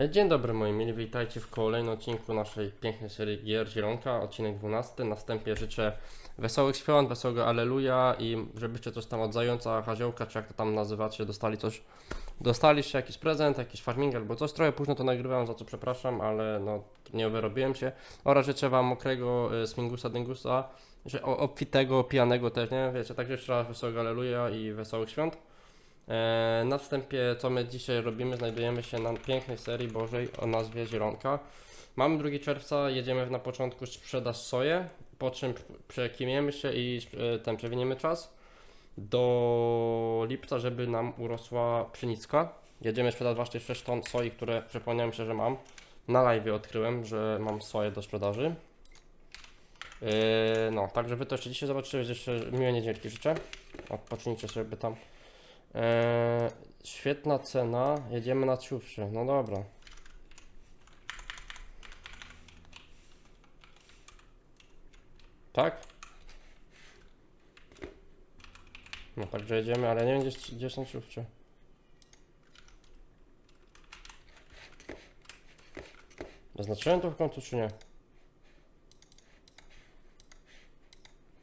Dzień dobry moi mili, witajcie w kolejnym odcinku naszej pięknej serii Gier Zielonka, odcinek 12. Na wstępie życzę wesołych świąt, wesołego Aleluja i żebyście coś tam od zająca, haziołka, czy jak to tam nazywacie, dostali coś, dostaliście jakiś prezent, jakiś farming albo coś. Trochę późno to nagrywam, za co przepraszam, ale no nie wyrobiłem się. Oraz życzę wam mokrego y, swingusa, dyngusa, że obfitego, pijanego też, nie? Wiecie, także jeszcze raz wesołego Aleluja i wesołych świąt. E, Na wstępie, co my dzisiaj robimy, znajdujemy się na pięknej serii Bożej o nazwie Zielonka. Mamy 2 czerwca, jedziemy na początku sprzedaż soję, po czym przekimiemy się i e, ten przewiniemy czas do lipca, żeby nam urosła pszenicka. Jedziemy sprzedać właśnie 6 ton soi, które przypomniałem się, że mam. Na live odkryłem, że mam soję do sprzedaży. Yy, no, także wy to jeszcze dzisiaj zobaczycie, jeszcze miłe niedzielki życzę. Odpocznijcie sobie tam. Eee, świetna cena. Jedziemy na ciufrze. No dobra. Tak? No także jedziemy, ale nie wiem gdzie, gdzie są ciufrze. Zaznaczyłem to w końcu czy nie?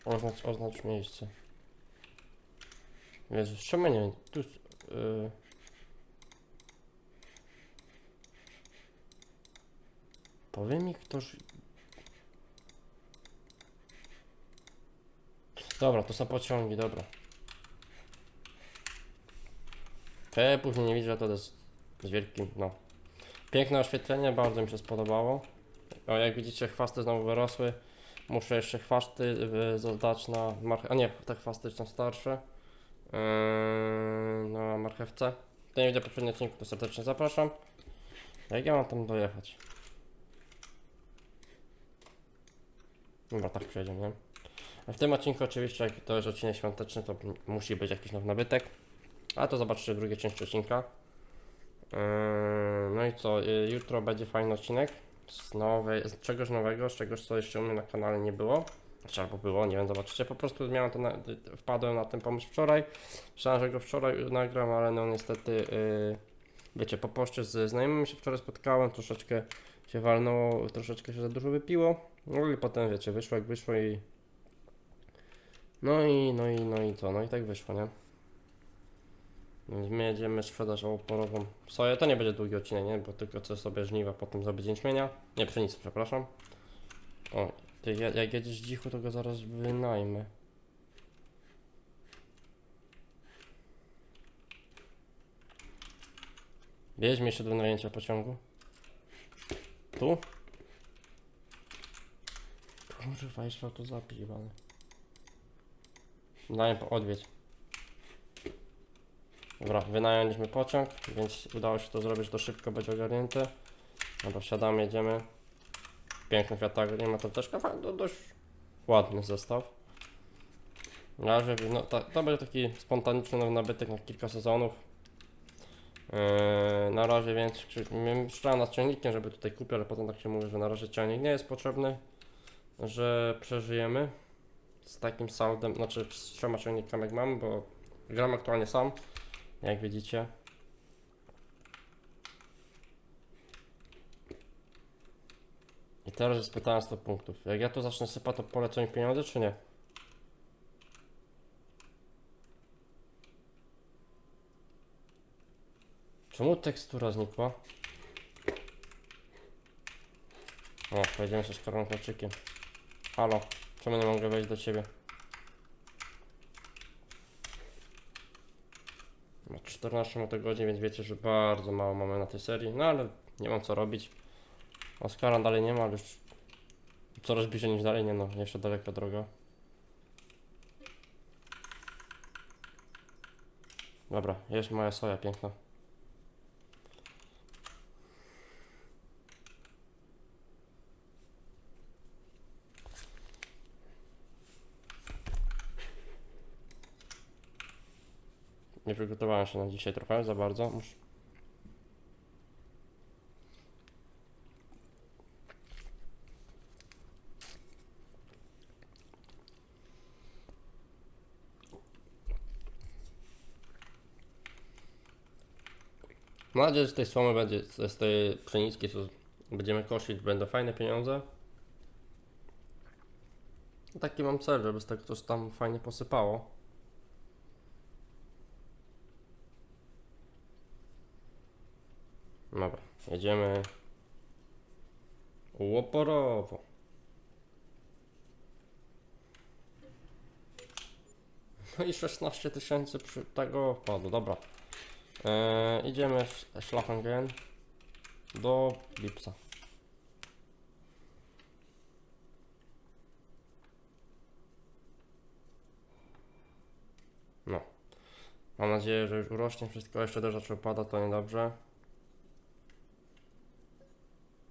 Oznacz, oznacz miejsce. Jezus, czemu nie? Tu. Yy... Powie mi ktoś. Dobra, to są pociągi, dobra. Później nie widzę, to jest z wielkim, no. Piękne oświetlenie, bardzo mi się spodobało. O, jak widzicie, chwasty znowu wyrosły. Muszę jeszcze chwasty y, dodać na marchewkę. A nie, te chwasty są starsze. Yy, na marchewce. Kto nie widział poprzedniego odcinku, to serdecznie zapraszam. Jak ja mam tam dojechać? Dobra, tak przejdziemy, nie? A W tym odcinku oczywiście, jak to jest odcinek świąteczny, to musi być jakiś nowy nabytek. A to zobaczycie w drugiej części odcinka. Yy, no i co, yy, jutro będzie fajny odcinek z, nowej, z czegoś nowego, z czegoś co jeszcze u mnie na kanale nie było. Znaczy albo było, nie wiem, zobaczycie. Po prostu miałem to na, wpadłem na ten pomysł wczoraj. Myślałem, że go wczoraj nagram, ale no niestety, yy, wiecie, po poście z znajomymi się wczoraj spotkałem, troszeczkę się walnęło, troszeczkę się za dużo wypiło. No i potem, wiecie, wyszło jak wyszło i... No i, no i, no i co, no i tak wyszło, nie? Więc my jedziemy sprzedać oporową soję. To nie będzie długi odcinek, nie? Bo tylko co sobie żniwa, potem zrobię dzień śmienia. Nie, pszenicy, przepraszam. O, ty, ja- jak jedziesz dzichu, to go zaraz wynajmę. Mi jeszcze do wynajęcia pociągu. Tu? Kurwa, jeszcze to zapiwane. Daj, odwiedź. Dobra, wynająliśmy pociąg, więc udało się to zrobić, to szybko będzie ogarnięte. Dobra, wsiadamy, jedziemy. Piękny Fiat nie ma to też kawałek, to dość ładny zestaw. Na razie, no, ta, to będzie taki spontaniczny nabytek na kilka sezonów. Yy, na razie więc myślałem nad ciągnikiem, żeby tutaj kupić, ale potem tak się mówi, że na razie ciągnik nie jest potrzebny, że przeżyjemy z takim soundem, znaczy z trzema ciągnikami jak mam, bo gram aktualnie sam, jak widzicie. Teraz jest pytanie 100 punktów. Jak ja tu zacznę sypać, to polecą mi pieniądze, czy nie? Czemu tekstura znikła? O, pojedziemy się z koronkoczykiem. Halo, czemu nie mogę wejść do ciebie? Ma 14 godzin, więc wiecie, że bardzo mało mamy na tej serii. No ale nie mam co robić. Oskara dalej nie ma, ale już coraz bliżej niż dalej, nie no, jeszcze daleka droga. Dobra, jest moja soja piękna. Nie przygotowałem się na dzisiaj trochę za bardzo. Muszę... Mam nadzieję, że z tej słomy będzie, z tej pszeniczki, co będziemy kosić, będą fajne pieniądze. Taki mam cel, żeby z tego coś tam fajnie posypało. Dobra, jedziemy łoporowo. No i 16 tysięcy przy tego wpadło, dobra. Eee, idziemy sz- szlachem gen do Lipsa. No. Mam nadzieję, że już urośnie wszystko, jeszcze też zaczął padać, to niedobrze.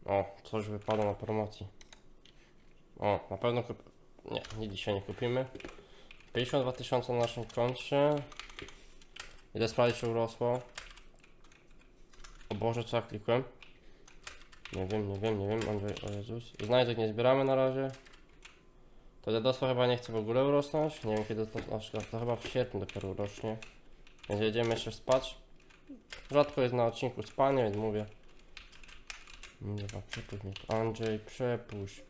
O, coś wypada na promocji. O, na pewno kup... Nie, nie dzisiaj nie kupimy. 52 tysiące na naszym koncie. Idę sprawdzić, czy urosło. O Boże, co ja klikłem? Nie wiem, nie wiem, nie wiem, Andrzej, o Jezus. Znajdek nie zbieramy na razie. To dziadostwo chyba nie chce w ogóle urosnąć. Nie wiem kiedy to, przykład, to chyba w sierpniu dopiero urośnie. Więc jedziemy jeszcze spać. Rzadko jest na odcinku spanie, więc mówię. Ma, przepuść mnie. Andrzej, przepuść.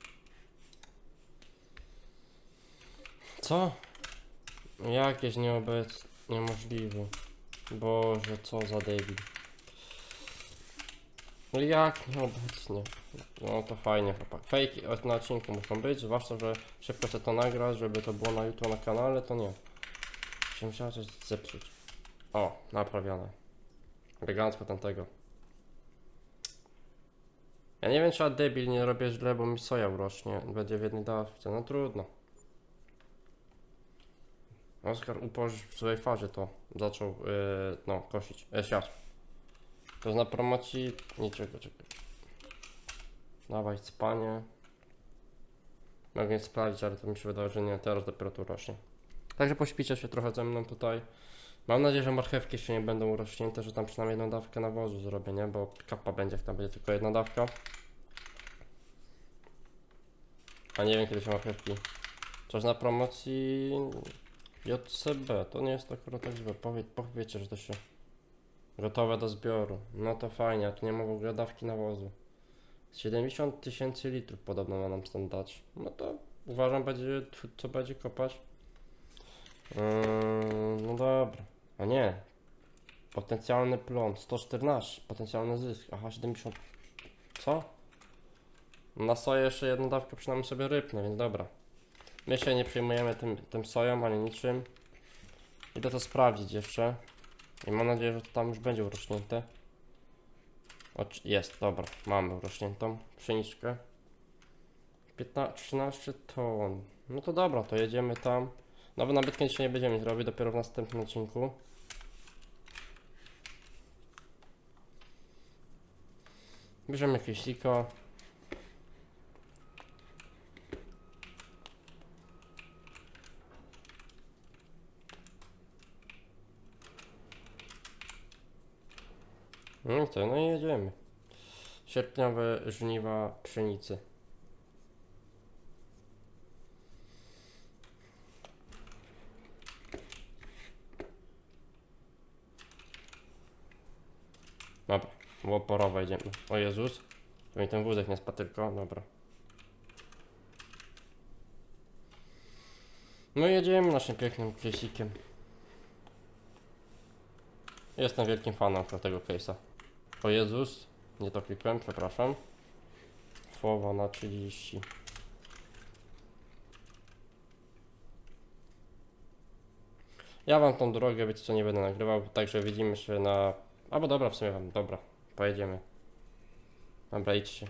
Co? Jakieś nieobec... Niemożliwe. Boże, co za debil. No jak nieobecnie? No to fajnie chłopak. Fejki na odcinku muszą być, zwłaszcza, że szybko chcę to nagrać, żeby to było na jutro na kanale, to nie. Się musiała coś zepsuć. O, naprawione. Elegancko ten tego. Ja nie wiem, czy debil nie robię źle, bo mi soja urośnie. Będzie w jednej dawce. No trudno. Oskar uporz w swojej fazie to zaczął, yy, no, kosić, e, siać. To na promocji niczego, czekaj. Dawaj spanie. Mogę sprawdzić, ale to mi się wydaje, że nie, teraz dopiero tu rośnie. Także pośpicie się trochę ze mną tutaj. Mam nadzieję, że marchewki jeszcze nie będą urośnięte, że tam przynajmniej jedną dawkę nawozu zrobię, nie? Bo kapa będzie, jak tam będzie tylko jedna dawka. A nie wiem, kiedy się marchewki. Coś na promocji JCB, to nie jest akurat tak złe. Powie, powiecie, że to się gotowe do zbioru. No to fajnie, a tu nie ma w ogóle dawki nawozu. 70 tysięcy litrów podobno ma nam stąd dać. No to uważam, będzie, co będzie kopać. Yy, no dobra. A nie. Potencjalny plon 114. Potencjalny zysk. Aha, 70. Co? Na soję jeszcze jedną dawkę przynajmniej sobie rypnę, więc dobra. My się nie przejmujemy tym, tym soją ani niczym. Idę to sprawdzić jeszcze. I mam nadzieję, że to tam już będzie urośnięte. O, jest, dobra, mamy urośniętą pszeniczkę. 15, 13 ton. No to dobra, to jedziemy tam. Nowy nabytkiem dzisiaj nie będziemy zrobić, dopiero w następnym odcinku. Bierzemy jakieś. No co, no i jedziemy. Sierpniowe żniwa pszenicy. Dobra, łoporowe idziemy. O Jezus, to mi ten wózek nie spadł tylko, dobra. No jedziemy naszym pięknym klasikiem. Jestem wielkim fanem tego case'a. O Jezus, nie to klikłem, przepraszam. Słowo na 30. Ja wam tą drogę, wiecie co, nie będę nagrywał, także widzimy się na... Albo dobra, w sumie wam, dobra, pojedziemy. Dobra, idźcie.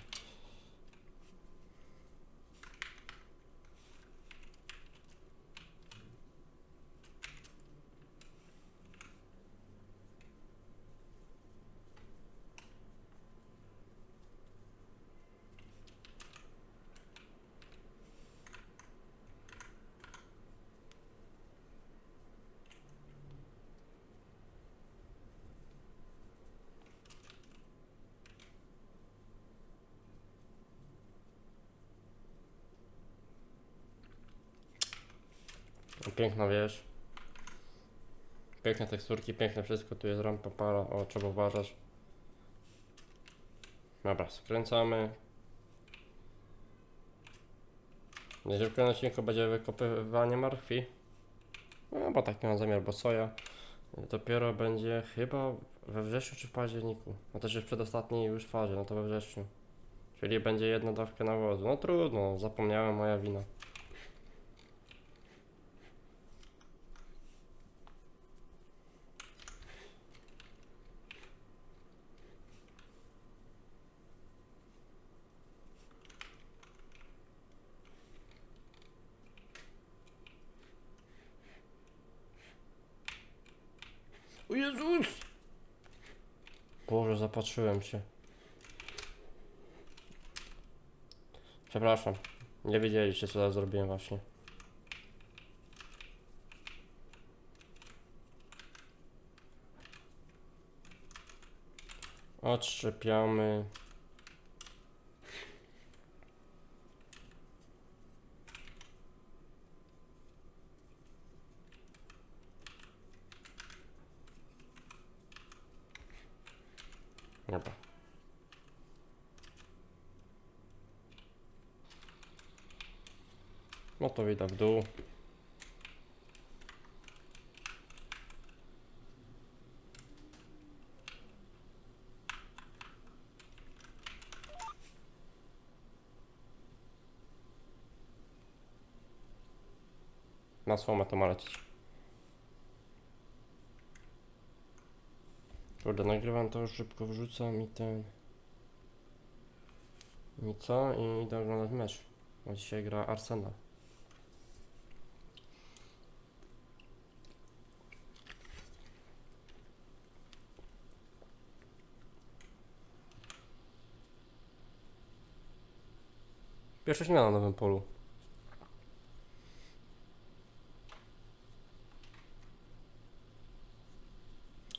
Piękna wieś. Piękne teksturki, piękne wszystko, tu jest rampa para, o trzeba uważać. Dobra, skręcamy. Jeżeli w kolejnym odcinku będzie wykopywanie martwi, no bo taki mam zamiar, bo soja dopiero będzie chyba we wrześniu czy w październiku. No też w przedostatniej już fazie, no to we wrześniu. Czyli będzie jedna dawka nawozu. No trudno, zapomniałem, moja wina. O Jezus! Boże, zapatrzyłem się. Przepraszam. Nie wiedzieliście co ja zrobiłem właśnie. Odszczepiamy. Dobra. No to widać w dół. Na słomę to ma lecieć. Kurde, nagrywam to już szybko wrzucam i ten... I co? I idę oglądać mecz. Bo dzisiaj gra Arsenal. Pierwsza zmiana na nowym polu.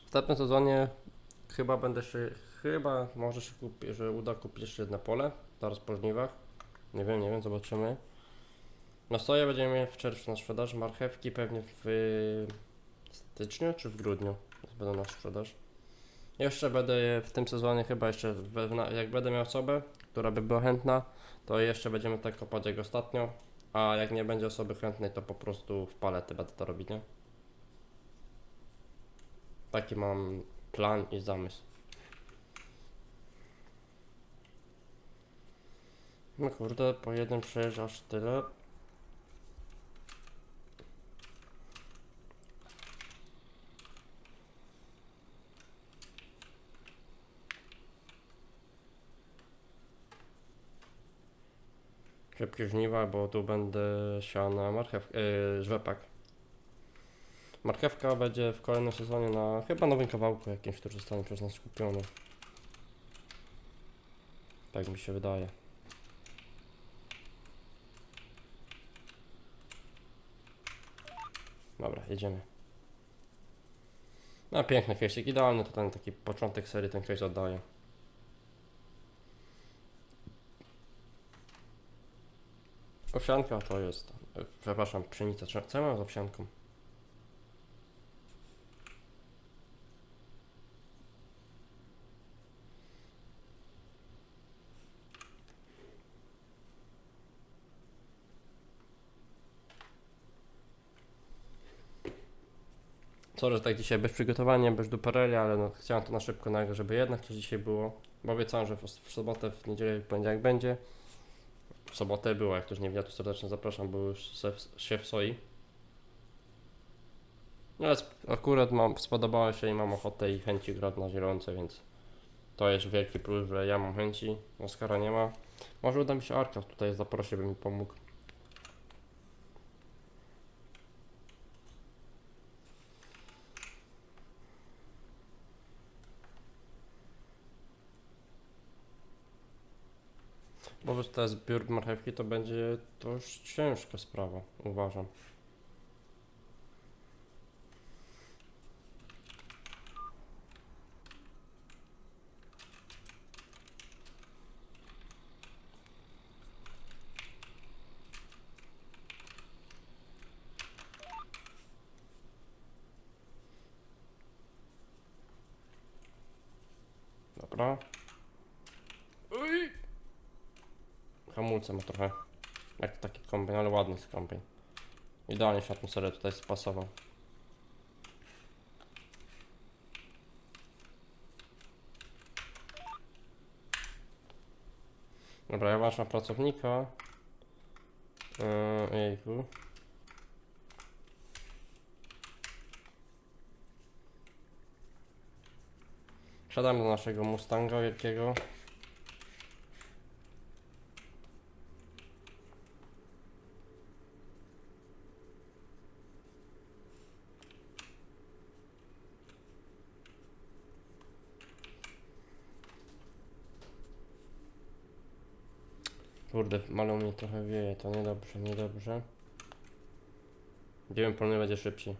Następnym sezonie chyba będę się, chyba może się że uda kupić jeszcze jedno pole, zaraz po żniwach. Nie wiem, nie wiem, zobaczymy. No soję będziemy mieli w czerwcu na sprzedaż, marchewki pewnie w styczniu czy w grudniu będą na sprzedaż. Jeszcze będę w tym sezonie chyba jeszcze, jak będę miał osobę, która by była chętna, to jeszcze będziemy tak kopać jak ostatnio, a jak nie będzie osoby chętnej, to po prostu w palety będę to robić, nie? Taki mam plan i zamysł. No kurde, po jednym przejeżdża aż tyle. Szybkie żniwa, bo tu będę siał na marchew, yy, żwepak. Marchewka będzie w kolejnym sezonie na chyba nowym kawałku jakimś, który zostanie przez nas kupiony. Tak mi się wydaje. Dobra, jedziemy. No piękny kwestik, idealny to ten taki początek serii ten ktoś oddaje. Owsianka to jest, przepraszam, pszenica, co ja mam z owsianką? Sorry, że tak dzisiaj bez przygotowania, bez duperelia, ale no, chciałem to na szybko nagrać, żeby jednak coś dzisiaj było. Bo obiecałem, że w, sobotę, w niedzielę, w poniedziałek będzie. W sobotę było, jak ktoś nie wiedział, to serdecznie zapraszam, był już szef, soi. No, Ale akurat mam, spodobało się i mam ochotę i chęci grać na zielonce, więc to jest wielki plus, że ja mam chęci, Oskara nie ma. Może uda mi się Arka tutaj zaprosić, by mi pomógł. To jest zbiór marchewki, to będzie dość ciężka sprawa, uważam. Dobra. Hamulce ma trochę. Jak taki kombin, ale ładny jest kombin. Idealnie się atmosferę tutaj spasował. Dobra, ja włączam pracownika. Yy, jejku. Wsiadamy do naszego Mustanga wielkiego. Kurde, malą mi trochę wieje, to niedobrze, niedobrze. Idziemy polny będzie szybciej.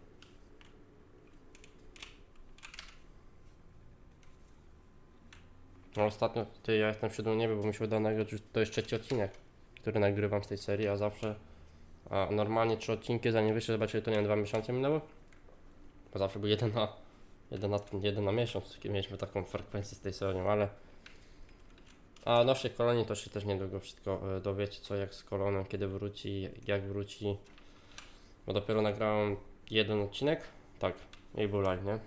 No ostatnio ty, ja jestem w siódmym niebie, bo mi się udało nagrać to jest trzeci odcinek, który nagrywam z tej serii, a zawsze, a normalnie trzy odcinki zanim wyszedł, zobaczyli to nie wiem, dwa miesiące minęły? Bo zawsze był jeden na, jeden na, jeden na miesiąc, mieliśmy taką frekwencję z tej serią, ale a naszej kolonii to się też niedługo wszystko e, dowiecie, co jak z kolonem, kiedy wróci, jak wróci. Bo dopiero nagrałem jeden odcinek. Tak, i był live, nie?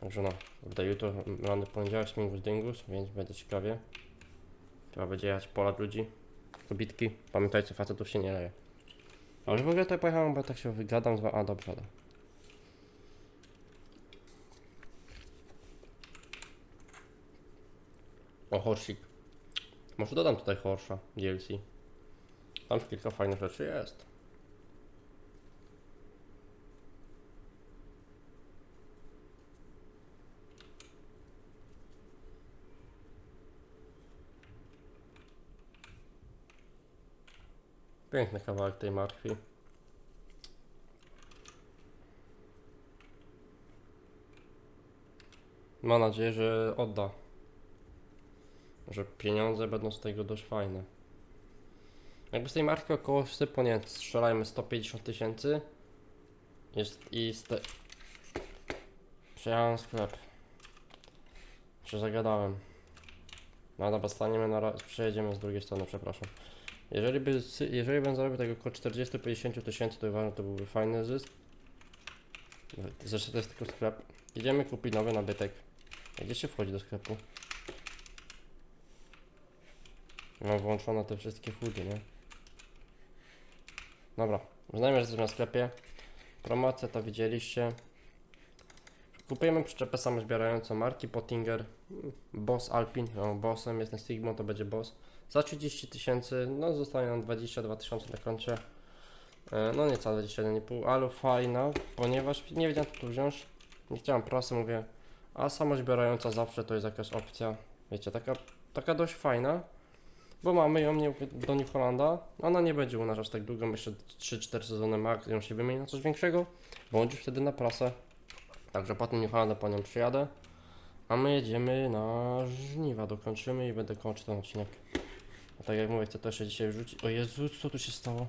Także no, kurde, jutro mamy poniedziałek, śmigus dyngus, więc będzie ciekawie. Trzeba będzie jechać pola ludzi, kobitki. Pamiętajcie, facetów się nie leje. Ale w ogóle tutaj pojechałem, bo tak się wygadam A, dobrze, dobra. O, horsik. Może dodam tutaj horsza DLC. Tam kilka fajnych rzeczy jest. Piękny kawałek tej martwi. Mam nadzieję, że odda że pieniądze będą z tego dość fajne. Jakby z tej marki około sypu, nie strzelajmy 150 tysięcy. Jest i z te... Przejechałem sklep. Się zagadałem. No dobra, staniemy na raz, przejedziemy z drugiej strony, przepraszam. Jeżeli by, jeżeli bym zarobił tego około 40-50 tysięcy, to uważam, to byłby fajny zysk. Zresztą to jest tylko sklep. Idziemy kupić nowy nabytek. Gdzie się wchodzi do sklepu? Mam włączone te wszystkie chudy, nie? Dobra, uznajmy, że jesteśmy na sklepie. Promocję to widzieliście. Kupujemy przyczepę samozbierającą marki Pottinger. Boss Alpin, no bossem, jestem Sigmą, to będzie boss. Za 30 tysięcy, no zostanie nam 22 tysiące na koncie. E, No niecałe 21,5, ale fajna, ponieważ nie wiedziałem co tu wziąć. Nie chciałem prasy, mówię, a samozbierająca zawsze to jest jakaś opcja. Wiecie, taka, taka dość fajna. Bo mamy ją nie, do New Hollanda. Ona nie będzie u nas aż tak długo, myślę 3-4 sezony max, ją się wymieni na coś większego. Bądź wtedy na prasę. Także potem New Hollanda po nią przyjadę. A my jedziemy na żniwa, dokończymy i będę kończył ten odcinek. A tak jak mówię, chcę też się dzisiaj wrzucić. O Jezu, co tu się stało?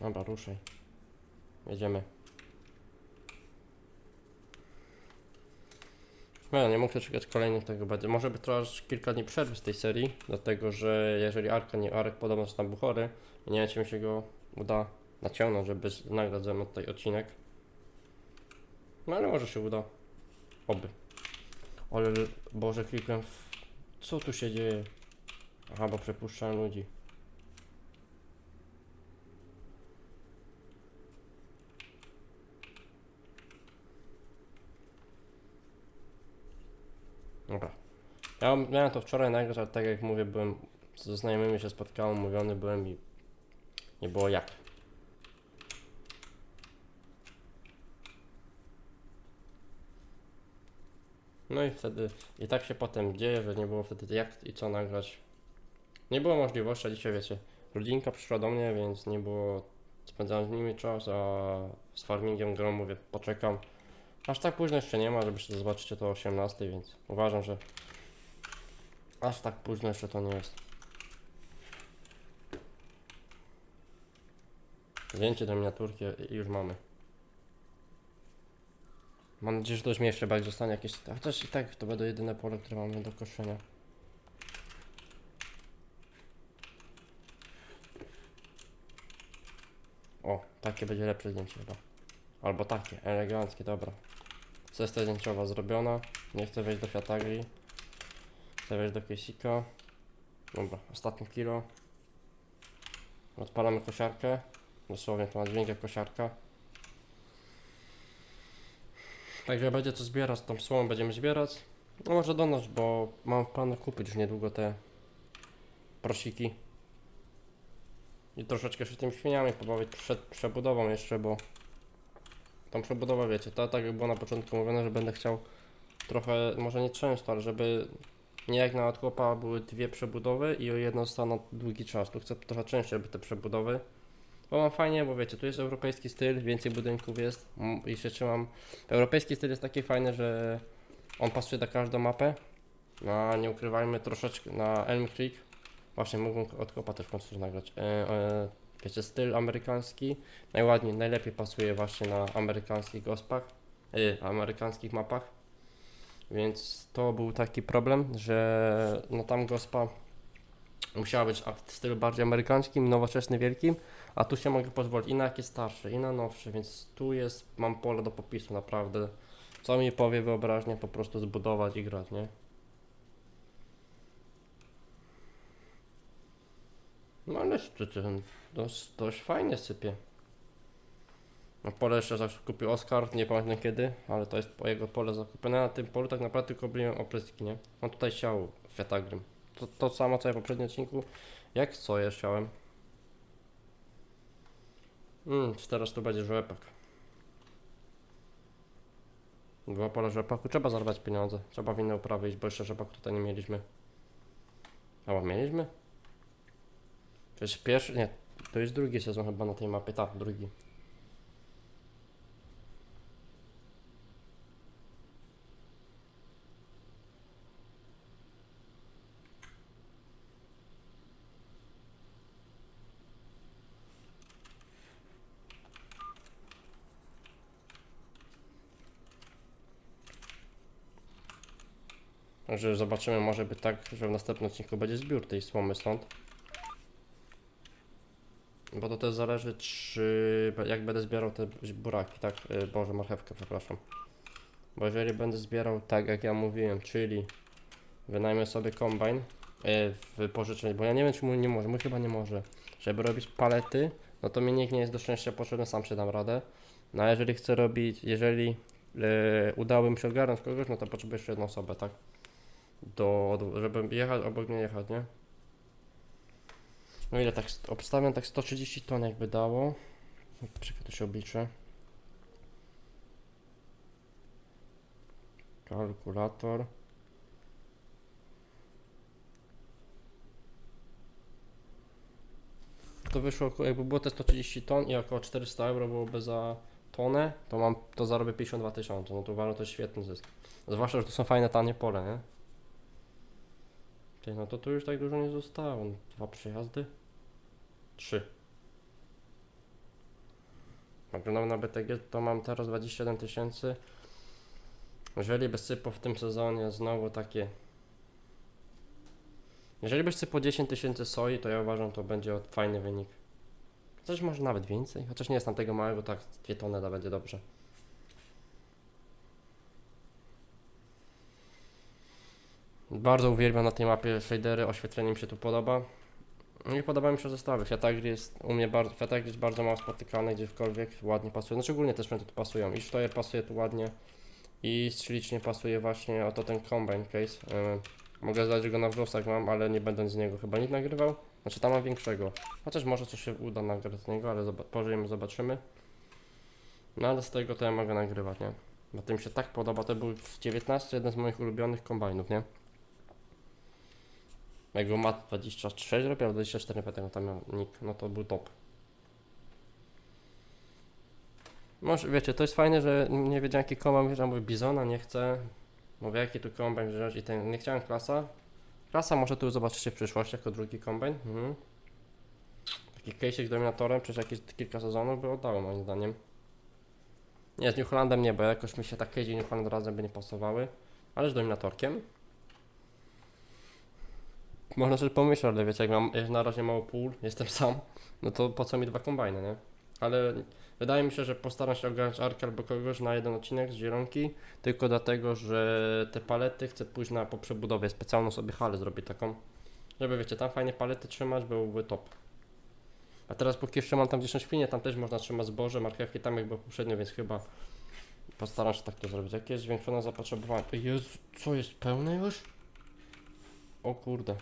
Dobra, ruszaj. Jedziemy. No, nie mogę czekać kolejnych tego będzie. Może by trochę kilka dni przerwy z tej serii, dlatego że jeżeli Arka nie Arek podobno że tam był chory, nie wiem czy mi się go uda naciągnąć, żeby nagrać ze mną tutaj odcinek. No ale może się uda. Oby. Ale Boże, klikłem w... Co tu się dzieje? Aha, bo przepuszczałem ludzi. Dobra. Ja miałem to wczoraj nagrać, ale tak jak mówię, byłem ze znajomymi się spotkałem, umówiony byłem i nie było jak. No i wtedy, i tak się potem dzieje, że nie było wtedy jak i co nagrać. Nie było możliwości, a dzisiaj wiecie, rodzinka przyszła do mnie, więc nie było, spędzałem z nimi czas, a z farmingiem grą mówię, poczekam. Aż tak późno jeszcze nie ma, żebyście zobaczycie to o 18, więc uważam, że Aż tak późno jeszcze to nie jest. Zdjęcie do miniaturki i już mamy. Mam nadzieję, że to mi jeszcze bardziej zostanie jakieś... Chociaż i tak to będą jedyne pole, które mamy do koszenia. O, takie będzie lepsze zdjęcie chyba. Albo takie, eleganckie, dobra. Sesja zdjęciowa zrobiona. Nie chcę wejść do Fiatagri. Wejść do Kesika. Dobra, ostatnie kilo. Odpalamy kosiarkę. Dosłownie to na dźwięk jak kosiarka. Także będzie co zbierać, tą słomę będziemy zbierać. No może do nas, bo mam w planie kupić już niedługo te prosiki. I troszeczkę się tymi świniami pobawić przed przebudową jeszcze, bo tą przebudowę wiecie, to tak jak było na początku mówione, że będę chciał trochę, może nie często, ale żeby jak na odkłopa były dwie przebudowy i o jedną na długi czas. Tu chcę trochę częściej robić te przebudowy. Bo mam fajnie, bo wiecie, tu jest europejski styl, więcej budynków jest mm, i się trzymam. Europejski styl jest taki fajny, że on pasuje na każdą mapę. No, nie ukrywajmy troszeczkę na Elm Creek. Właśnie mógłbym od kopa też w końcu nagrać. E, e, wiecie, styl amerykański najładniej, najlepiej pasuje właśnie na amerykańskich gospach, e, amerykańskich mapach. Więc to był taki problem, że no tam gospa musiała być w stylu bardziej amerykańskim, nowoczesny, wielkim, a tu się mogę pozwolić i na jakieś starsze, i na nowsze, więc tu jest, mam pole do popisu naprawdę. Co mi powie wyobraźnia, po prostu zbudować i grać, nie? No ale to, dość, dość fajnie sypie. No pole jeszcze zawsze kupił Oscar, nie pamiętam kiedy, ale to jest po jego pole zakupione. Na tym polu tak naprawdę tylko byłem opryski, nie? On tutaj siał Fiatagrym. To, to samo co ja w poprzednim odcinku. Jak co ja siałem? Mm, teraz tu będzie rzepak. Dwa pola rzepaku. Trzeba zarabiać pieniądze. Trzeba w inne uprawy iść, bo jeszcze rzepaku tutaj nie mieliśmy. A mieliśmy? To jest pierwszy, nie, to jest drugi sezon chyba na tej mapie, tak, drugi. Także zobaczymy, może by tak, że w następnym odcinku będzie zbiór tej słomy stąd. Bo to też zależy, czy jak będę zbierał te buraki, tak? Y, Boże, marchewkę, przepraszam. Bo jeżeli będę zbierał tak, jak ja mówiłem, czyli wynajmę sobie kombajn yy, w pożyczeniu, bo ja nie wiem, czy mój nie może, mój chyba nie może. Żeby robić palety, no to mi nikt nie jest do szczęścia potrzebny, sam się dam radę. No a jeżeli chcę robić, jeżeli yy, się ogarnąć kogoś, no to potrzebuję jeszcze jedną osobę, tak? Do, do, żeby jechać, obok mnie jechać, nie? No ile tak st- obstawiam tak 130 ton jakby dało. Czekaj, to się obliczę. Kalkulator. To wyszło, jakby było te 130 ton i około 400 euro byłoby za tonę, to mam, to zarobię 52 tysiące. No to uważam, to jest świetny zysk. Zwłaszcza, że to są fajne, tanie pole, nie? Ty, no to tu już tak dużo nie zostało. Dwa przejazdy? Trzy. Oglądam na BTG, to mam teraz 27 tysięcy. Jeżeli by sypał w tym sezonie znowu takie... Jeżeli byś sypał 10 tysięcy soi, to ja uważam, to będzie fajny wynik. Chociaż może nawet więcej, chociaż nie jest tam tego małego, tak 2 tony da będzie dobrze. Bardzo uwielbiam na tej mapie shadery, oświetlenie mi się tu podoba. No i podoba mi się zestawy. Fiatagri jest u mnie bardzo, Fiatagri jest bardzo mało spotykany gdziekolwiek, ładnie pasuje. Znaczy ogólnie te sprzęty tu pasują. I Steyr pasuje tu ładnie. I ślicznie pasuje właśnie oto ten combine case. Yy, mogę zdać go na włosach mam, ale nie będę z niego chyba nic nagrywał. Znaczy tam mam większego. Chociaż może coś się uda nagrać z niego, ale zoba- pożyjemy, zobaczymy. No ale z tego to ja mogę nagrywać, nie? Bo tym się tak podoba, to był w 19 jeden z moich ulubionych kombajnów, nie? Jak go ma 26 robił, albo 24, nie pamiętam tam miał nick, no to był top. Może wiecie, to jest fajne, że nie wiedziałem jaki kombajn wziąć, mówię Bizona, nie chcę. Mówię jaki tu kombajn wziąć i ten, nie chciałem klasa. Klasa może tu zobaczycie w przyszłości jako drugi kombajn. Mhm. Taki case'ik Dominatorem przez jakieś kilka sezonów by oddało moim zdaniem. Nie, z New Hollandem nie, bo jakoś mi się tak case i New Holland razem by nie pasowały. Ale z Dominatorkiem. Można sobie pomyśleć, ale wiecie, jak mam na razie mało pól, jestem sam, no to po co mi dwa kombajny, nie? ale wydaje mi się, że postaram się ogarnąć Arkę albo kogoś na jeden odcinek z Zielonki, tylko dlatego, że te palety chcę pójść na po przebudowie, specjalną sobie halę zrobię taką, żeby wiecie, tam fajnie palety trzymać, byłby top. A teraz póki jeszcze mam tam gdzieś świnie, tam też można trzymać zboże, marchewki, tam jak było poprzednio, więc chyba postaram się tak to zrobić. Jakie jest zwiększone zapotrzebowanie? Jezu, co jest pełne już? O kurde.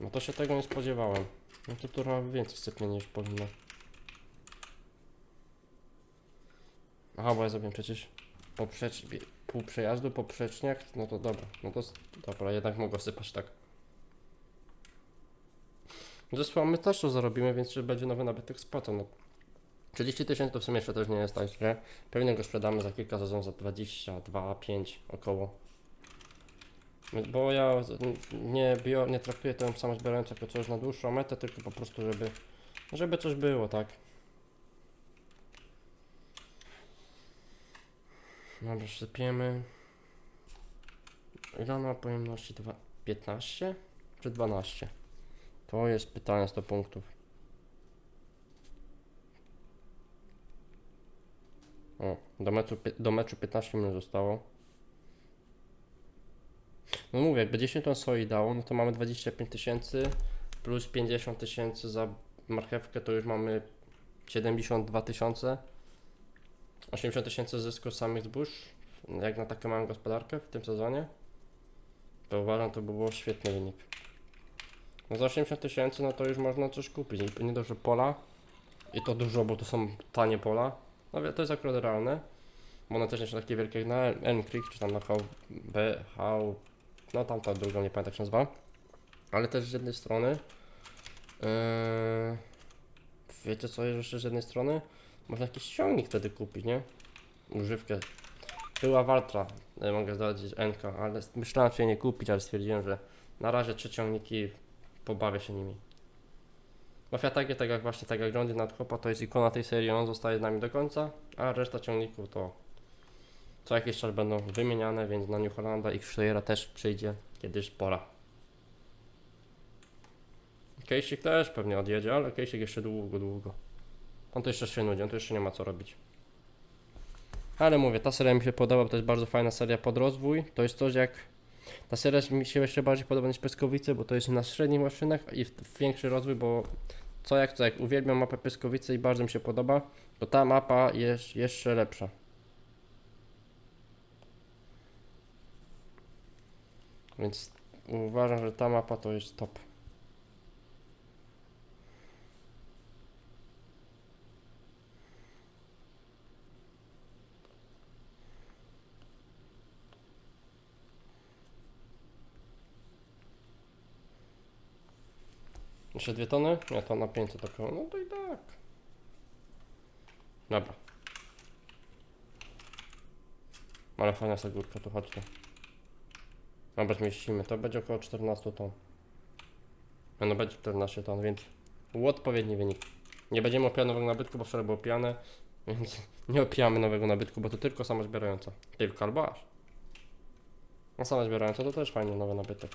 No to się tego nie spodziewałem. No to trochę więcej sypnie niż powinno. Aha, bo ja zrobiłem przecież poprzecz... pół przejazdu, poprzeczniak. No to dobra, no to dobra, jednak mogę sypać tak. Zresztą my też to zarobimy, więc czy będzie nowy nabytek spłacą. No. 30 tysięcy to w sumie jeszcze też nie jest tak źle. Pewnie go sprzedamy za kilka sezonów za 22, 5 około. Bo ja nie, bio, nie traktuję tę samozbierającą jako coś na dłuższą metę, tylko po prostu, żeby, żeby coś było, tak? Dobra, sypiemy. Ile ma pojemności? Dwa- 15 czy 12? To jest pytanie 100 punktów. O, do meczu, do meczu 15 minut zostało. No mówię, jakby 10 ton soi dało, no to mamy 25 tysięcy plus 50 tysięcy za marchewkę, to już mamy 72 tysiące. 80 tysięcy zysku z samych zbóż, jak na taką małą gospodarkę w tym sezonie. To uważam, to by było świetny wynik. No za 80 tysięcy, no to już można coś kupić. Nie, dość, że pola i to dużo, bo to są tanie pola. No to jest akurat realne. Bo one też nie są takie wielkie jak na Creek, czy tam na HB, How, no tamta druga, nie pamiętam jak się nazywa. Ale też z jednej strony, yy, wiecie co jeszcze z jednej strony? Można jakiś ciągnik wtedy kupić, nie? Używkę. Była Waltra, mogę zdać NK, ale myślałem się nie kupić, ale stwierdziłem, że na razie trzy ciągniki pobawię się nimi. Bo Fiatagie, tak jak właśnie tak jak John Deere Nadchopa, to jest ikona tej serii, on zostaje z nami do końca, a reszta ciągników to co jakiś czas będą wymieniane, więc na New Hollanda i Schreiera też przyjdzie kiedyś pora. Kejsik też pewnie odjedzie, ale Kejsik jeszcze długo, długo. On to jeszcze się nudzi, on to jeszcze nie ma co robić. Ale mówię, ta seria mi się podoba, bo to jest bardzo fajna seria pod rozwój. To jest coś jak... Ta seria mi się jeszcze bardziej podoba niż Pyskowice, bo to jest na średnich maszynach i większy rozwój, bo co jak co jak uwielbiam mapę Pyskowice i bardzo mi się podoba, to ta mapa jest jeszcze lepsza. Więc uważam, że ta mapa to jest top. Jeszcze dwie tony? Nie, to na 500 około. No to i tak. Dobra. Ale fajna sagórka, to chodźcie. Dobra, zmieścimy. To będzie około 14 ton. No, będzie 14 ton, więc odpowiedni wynik. Nie będziemy opijać nowego nabytku, bo wczoraj było pijane, więc nie opijamy nowego nabytku, bo to tylko sama zbierająca. Tylko albo aż. No sama zbierająca to też fajnie nowy nabytek.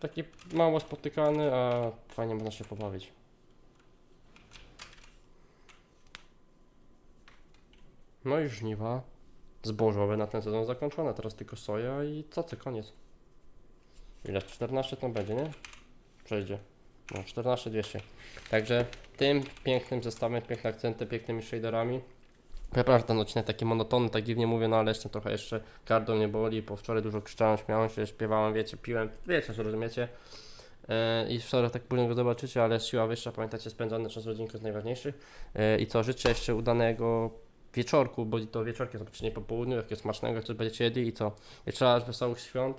Taki mało spotykany, a fajnie można się pobawić. No i żniwa zbożowe na ten sezon zakończone. Teraz tylko soja i cacy, koniec. Ile? 14 to będzie, nie? Przejdzie. No, 14 200. Także tym pięknym zestawem, piękne akcenty, pięknymi shaderami. Przepraszam, ten odcinek taki monotonny, tak dziwnie mówię, no ale jeszcze trochę jeszcze gardło mnie boli, bo wczoraj dużo krzyczałem, śmiałem się, śpiewałem, wiecie, piłem, wiecie, że rozumiecie. Yy, I wczoraj tak później go zobaczycie, ale siła wyższa, pamiętacie, spędzony czas rodzinką jest najważniejszy. Yy, I co, życzę jeszcze udanego wieczorku, bo to wieczorki zobaczycie nie po południu, jakie smacznego, coś będziecie jedli i co. Jeszcze raz wesołych świąt.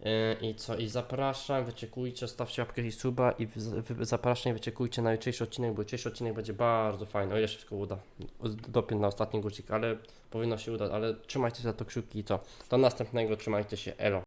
Yy, I co, i zapraszam, wyczekujcie, stawcie łapkę i suba i zapraszam, i wyczekujcie na jutrzejszy odcinek, bo jutrzejszy odcinek będzie bardzo fajny, o ile wszystko uda. Dopiąć na ostatni guzik, ale powinno się udać, ale trzymajcie się za to kciuki i co. Do następnego, trzymajcie się, elo.